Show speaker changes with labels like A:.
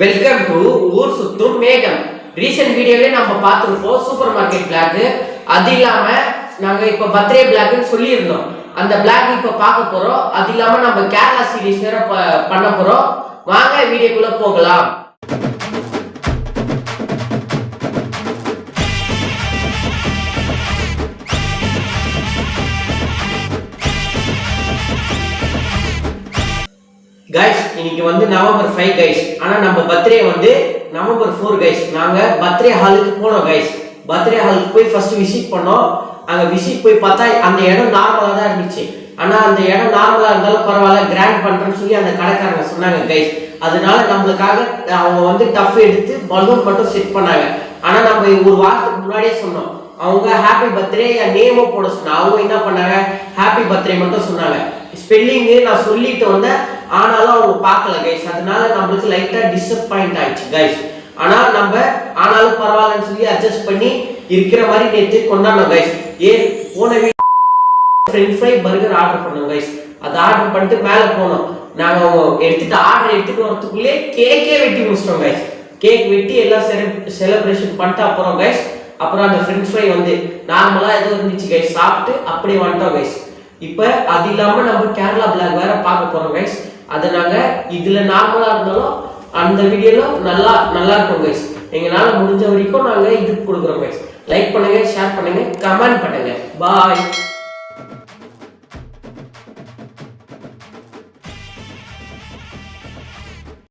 A: Welcome to ஊர் சுத்தும் மேகம். ரீசெண்ட் வீடியோலே நம்ம பார்த்துருப்போம் சூப்பர் மார்க்கெட் பிளாக் அது இல்லாம நாங்க இப்ப பர்த்டே பிளாக்னு சொல்லியிருந்தோம். அந்த பிளாக் இப்ப பார்க்க போறோம். அது இல்லாம நம்ம கேரளா சீரீஸ் வேற பண்ண போறோம். வாங்க வீடியோக்குள்ள போகலாம். கைஸ் இன்னைக்கு வந்து நவம்பர் ஃபைவ் கைஸ் ஆனா நம்ம பர்த்டே வந்து நவம்பர் ஃபோர் கைஸ் நாங்க பர்த்டே ஹாலுக்கு போனோம் கைஸ் பர்த்டே ஹாலுக்கு போய் ஃபர்ஸ்ட் விசிட் பண்ணோம். அங்க விசிட் போய் பார்த்தா அந்த இடம் நார்மலா தான் இருந்துச்சு. ஆனா அந்த இடம் நார்மலா இருந்தாலும் பரவாயில்ல கிராண்ட் பண்றேன்னு சொல்லி அந்த கடைக்காரங்க சொன்னாங்க கைஸ் அதனால நம்மளுக்காக அவங்க வந்து டஃப் எடுத்து பலூன் மட்டும் செட் பண்ணாங்க. ஆனா நம்ம ஒரு வாரத்துக்கு முன்னாடியே சொன்னோம். அவங்க ஹாப்பி பர்த்டே என் நேமோ போட சொன்னாங்க. அவங்க என்ன பண்ணாங்க? ஹாப்பி பர்த்டே மட்டும் சொன்னாங்க. ஸ்பெல்லிங்கு நான் சொல்லிட்டு வந்தேன். ஆனாலும் அவங்க பார்க்கல கைஸ் அதனால நம்மளுக்கு லைட்டாக டிசப்பாயிண்ட் ஆயிடுச்சு கைஸ் ஆனால் நம்ம ஆனாலும் பரவாயில்லன்னு சொல்லி அட்ஜஸ்ட் பண்ணி இருக்கிற மாதிரி நேற்று கொண்டாடணும் கைஸ் ஏ போன வீ ஃப்ரை பர்கர் ஆர்டர் பண்ணோம் கைஸ் அதை ஆர்டர் பண்ணிட்டு மேலே போனோம். நாங்கள் அவங்க எடுத்துட்டு ஆர்டர் எடுத்துட்டு வரதுக்குள்ளே கேக்கே வெட்டி முடிச்சிட்டோம் கைஸ் கேக் வெட்டி எல்லாம் செலிப்ரேஷன் பண்ணிட்டு அப்புறம் கைஸ் அப்புறம் அந்த ஃப்ரெஞ்ச் ஃப்ரை வந்து நார்மலாக ஏதோ இருந்துச்சு கைஸ் சாப்பிட்டு அப்படியே வந்துட்டோம் கைஸ் இப்போ அது இல்லாமல் நம்ம கேரளா பிளாக் வேற பார்க்க போகிறோம் கைஸ் அதை நாங்கள் இதில் நார்மலாக இருந்தாலும் அந்த வீடியோவில் நல்லா நல்லா இருக்கும் கைஸ் எங்களால் முடிஞ்ச வரைக்கும் நாங்கள் இது கொடுக்குறோம் கைஸ் லைக் பண்ணுங்கள் ஷேர் பண்ணுங்க கமெண்ட் பண்ணுங்க. பாய்